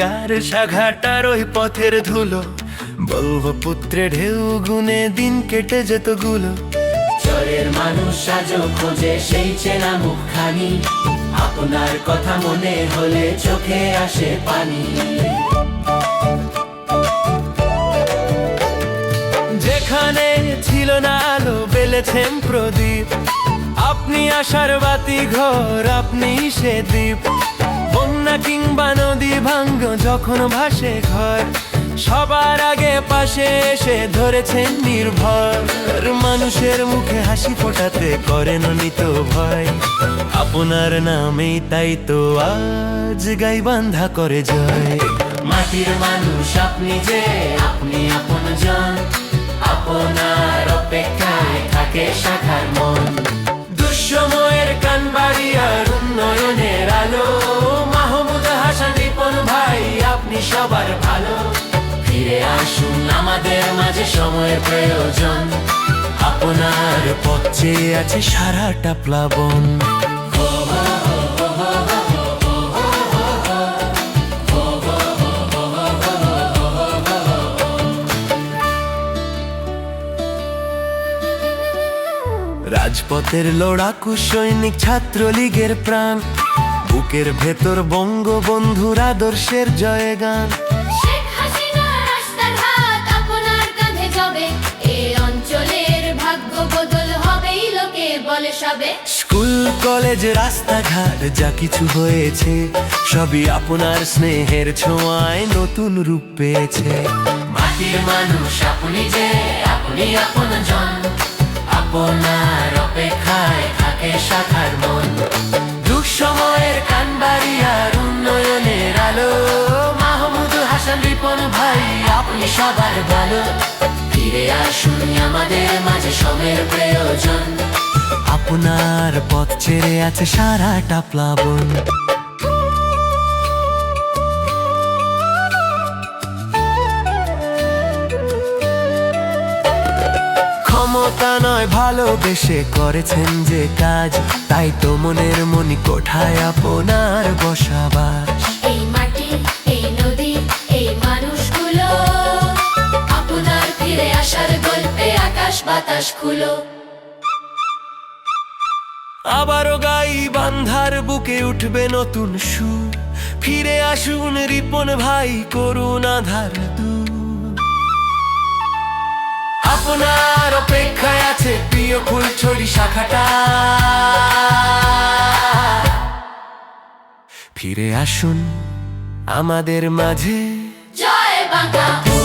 আর সাঘাটার ওই পথের ধুলো। বলব পুত্রে ঢেউ গুনে দিন কেটে যেতগুলো। চরের মানুষ সাজো খোঁজে সেই চেনা মুখখানি। আপনার কথা মনে হলে চোখে আসে পানি। যেখানে ছিল না আলো বেলেছেন প্রদীপ। আপনি আসার বাতি ঘর আপনি সে দ্বীপ। বন্যা কিংবা যখন ভাসে ঘর, সবার আগে পাশে এসে ধরেছেন নির্ভর। মানুষের মুখে হাসি ফোটাতে করেন নিত ভয়। আপনার নামেই তাই তো আজ গাই বান্ধা করে জয়। মাটির মানুষ, আপনি যে, আপনি আপন জন। ফিরে আসুন, আমাদের মাঝে সময়ের প্রয়োজন। আপনার পথ আছে সারাটা প্লাবন। রাজপথের লড়াকু সৈনিক ছাত্রলীগের প্রাণ। বুকের ভেতর বঙ্গবন্ধুর আদর্শের জয়গান। বলে সবে স্কুল কলেজ রাস্তাঘাট যা কিছু হয়েছে সবই আপনার স্নেহের ছোঁয়ায় নতুন রূপ পেয়েছে। মাটির মানুষ আপনি যে আপনি আপন জন। আপনার অপেক্ষায় থাকে শাখার মন। দুঃসময়ের কানবাড়ি আর উন্নয়নের আলো। মাহমুদ হাসান রিপন ভাই আপনি সবার ভালো। ফিরে আসুন আমাদের মাঝে সময়ের প্রয়োজন। আপনার পথ ছেড়ে আছে সারাটা প্লাবন। ক্ষমতা নয় ভালোবেসে করেছেন যে কাজ, তাই তো মনের মনি কোঠায় আপনার বসাবাস। বাতাস খুলো। আবারও গাই বান্ধার বুকে উঠবে নতুন সুর। ফিরে আসুন রিপন ভাই করুন আধার আপনার অপেক্ষায় আছে প্রিয় ফুলছড়ি শাখাটা। ফিরে আসুন আমাদের মাঝে। জয় বাংলা।